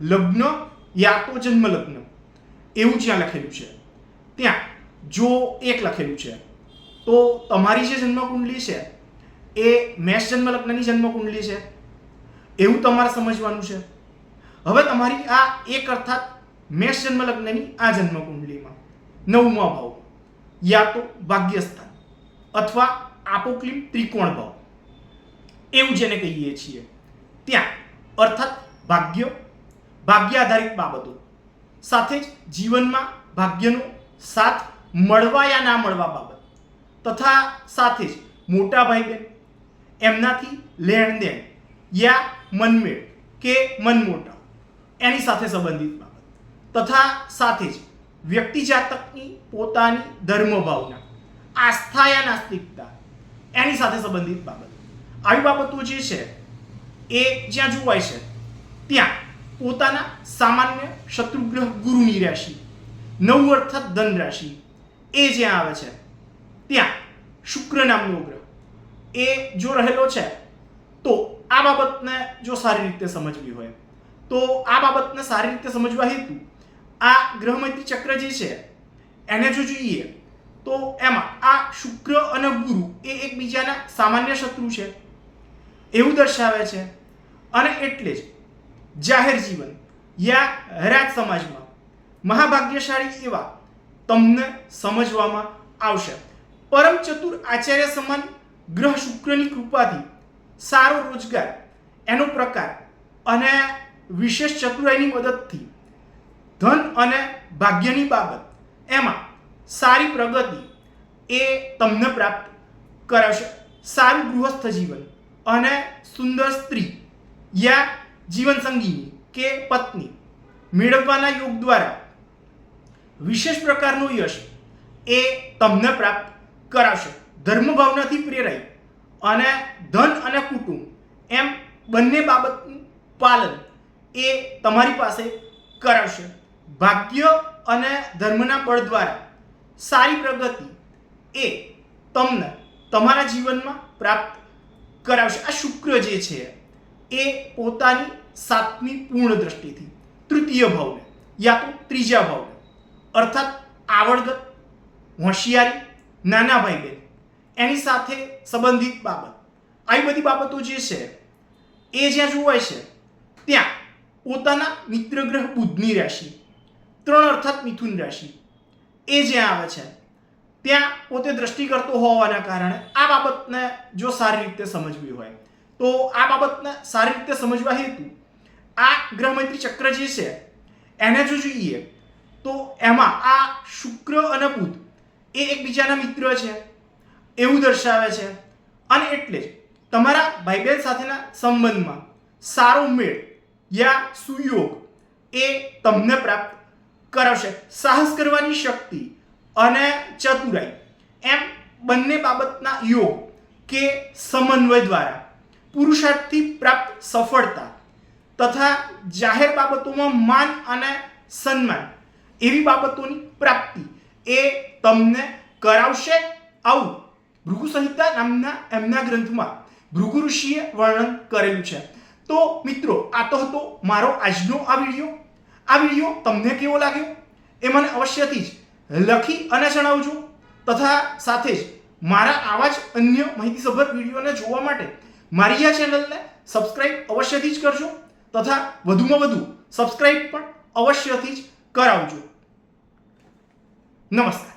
લગ્ન યા તો જન્મ લગ્ન એવું જ્યાં લખેલું છે. ત્યાં, જો એક લખેલું છે, તો તમારી જે જન્મ કુંડલી છે, એ મેષ જન્મ લગ્નની જન્મ છે. એવું તમારે સમજવાનું છે. હવે તમારી આ એક અર્થાત મેષ જન્મ લગ્નની આ જન્મ કુંડલીમાં નવમા ભાવ, યા તો ભાગ્યસ્થાન અથવા આપોક્લિમ ત્રિકોણ ભાવ. એવું જેને કહીએ છીએ. ત્યાં, અર્થાત ભાગ્ય ભાગ્ય આધારિત બાબતો. સાથે જ જીવનમાં ભાગ્યનો સાથ મળવા યા ના મળવા બાબત. તથા સાથે જ મોટા ભાઈ બહેન એમનાથી લેણ દેણ યા મનમેળ કે મનમોટાવ એની સાથે સંબંધિત બાબત. તથા સાથે જ વ્યક્તિ જાતકની પોતાની ધર્મ ભાવના આસ્થા યા નાસ્તિકતા એની સાથે સંબંધિત બાબત. આવી બાબતો જે છે, એ જ્યાં જોવાય છે, ત્યાં પોતાના સામાન્ય શત્રુગ્રહ ગુરુની રાશિ, નવ અર્થાત ધન રાશિ, એ જ્યાં આવે છે, ત્યાં શુક્ર નામનો ગ્રહ. એ જો રહેલો છે, તો આ બાબતને જો સારી રીતે સમજવી હોય, તો આ બાબતને સારી રીતે સમજવા હેતુ, આ ગ્રહમૈત્રી ચક્ર જે છે, એને જો જોઈએ, તો એમાં આ શુક્ર અને ગુરુ એ એકબીજાના સામાન્ય શત્રુ છે. એવું દર્શાવે છે. અને એટલે જ જાહેર જીવન યા રાજ સમાજમાં મહાભાગ્યશાળી એવા તમને સમજવામાં આવશે. પરમ ચતુર આચાર્ય સમાન ગ્રહ શુક્રની કૃપાથી સારો રોજગાર એનો પ્રકાર અને વિશેષ ચતુરાઈની મદદથી ધન અને ભાગ્યની બાબત એમાં સારી પ્રગતિ એ તમને પ્રાપ્ત કરાવશે. સારું ગૃહસ્થ જીવન અને સુંદર સ્ત્રી યા જીવનસંગીની કે પત્ની મેળવવાના યોગ દ્વારા વિશેષ પ્રકારનું યશ એ તમને પ્રાપ્ત કરાવશે. ધર્મ ભાવનાથી પ્રેરાઈ અને ધન અને કુટુંબ એમ બંને બાબતનું પાલન એ તમારી પાસે કરાવશે. ભાગ્ય અને ધર્મના બળ દ્વારા સારી પ્રગતિ એ તમને તમારા જીવનમાં પ્રાપ્ત કરાવશે. આ શુક્ર જે છે એ પોતાની સાતમી પૂર્ણ દ્રષ્ટિથી તૃતીય ભાવને, યા તો ત્રીજા ભાવને, અર્થાત આવડગત, હોશિયારી નાના ભાઈ બહેન એની સાથે સંબંધિત બાબત. આવી બધી બાબતો જે છે, એ જ્યાં જોવાય છે, ત્યાં પોતાના મિત્ર ગ્રહ બુધની રાશિ, ત્રણ અર્થાત મિથુન રાશિ, એ જ્યાં આવે છે, ત્યાં પોતે દ્રષ્ટિ કરતો હોવાના કારણે આ બાબતને જો સારી રીતે સમજવી હોય તો આ બાબતને સારી રીતે સમજવા હેતુ. આ ગ્રહમંત્રી ચક્ર જે છે, એને જો જોઈએ, તો એમાં આ શુક્ર અને બુધ એ એકબીજાના મિત્ર છે, એવું દર્શાવે છે. અને એટલે જ તમારા ભાઈ બહેન સાથેના સંબંધમાં સારો મેળ યા સુયોગ એ તમને પ્રાપ્ત કરાવશે. સાહસ કરવાની શક્તિ અને ચતુરાઈ એમ બંને બાબતના યોગ કે સમન્વય દ્વારા પુરુષાર્થથી પ્રાપ્ત સફળતા તથા જાહેર બાબતોમાં માન અને સન્માન એવી બાબતોની પ્રાપ્તિ એ તમને કરાવશે. આવું ભૃગુ સંહિતા નામના એમના ગ્રંથમાં ભૃગુ ઋષિએ વર્ણન કરેલું છે. તો મિત્રો, આ તો હતો મારો આજનો આ વીડિયો. આ વીડિયો તમને કેવો લાગ્યો? એ મને અવશ્યથી જ લખી અને જણાવજો. તથા સાથે જ મારા આવા જ અન્ય માહિતીસભર વિડીયોને જોવા માટે મારી આ ચેનલને સબસ્ક્રાઇબ અવશ્યથી જ કરજો તથા વધુમાં વધુ સબસ્ક્રાઇબ પણ અવશ્યથી જ કરાવજો. નમસ્કાર.